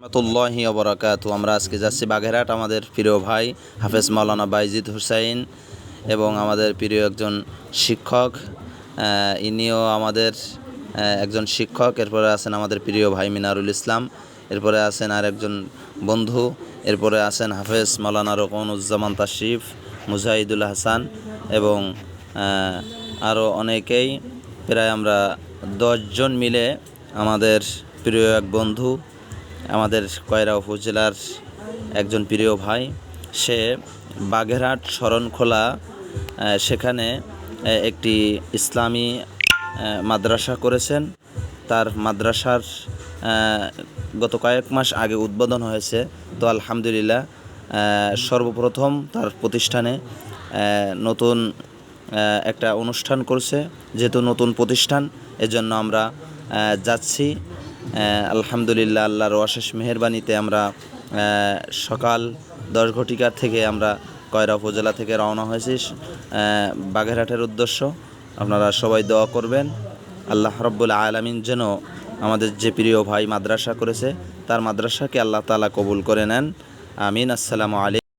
রহমতুল্লাহি অবরাকাতু আমরা আজকে যাচ্ছি বাগেরহাট, আমাদের প্রিয় ভাই হাফেজ মাওলানা বাইজিদ হুসাইন এবং আমাদের প্রিয় একজন শিক্ষক ইনিও আমাদের একজন শিক্ষক, এরপরে আছেন আমাদের প্রিয় ভাই মিনারুল ইসলাম, এরপরে আছেন আর একজন বন্ধু, এরপরে আছেন হাফেজ মাওলানা রকনুজ্জামান তাশরিফ, মুজাহিদুল হাসান এবং আরও অনেকেই। প্রায় আমরা দশজন মিলে আমাদের প্রিয় এক বন্ধু আমাদের কয়রা উপজেলার একজন প্রিয় ভাই। সে বাঘেরহাট শরণখোলা সেখানে একটি ইসলামী মাদ্রাসা করেছেন। তার মাদ্রাসার গত কয়েক মাস আগে উদ্বোধন হয়েছে। তো আলহামদুলিল্লাহ সর্বপ্রথম তার প্রতিষ্ঠানে নতুন একটা অনুষ্ঠান করছে। যেহেতু নতুন প্রতিষ্ঠান, এজন্য আমরা যাচ্ছি। আলহামদুলিল্লাহ আল্লাহর অশেষ মেহেরবানিতে আমরা সকাল দশ ঘটিকার থেকে আমরা কয়রা উপজেলা থেকে রওনা হয়েছি। আহ, বাগেরহাটের উদ্দেশ্য আপনারা সবাই দোয়া করবেন। আল্লাহ রব্বুল আলমিন যেন আমাদের যে প্রিয় ভাই মাদ্রাসা করেছে তার মাদ্রাসাকে আল্লাহ তালা কবুল করে নেন। আমিন আসসালামু আলাইকুম।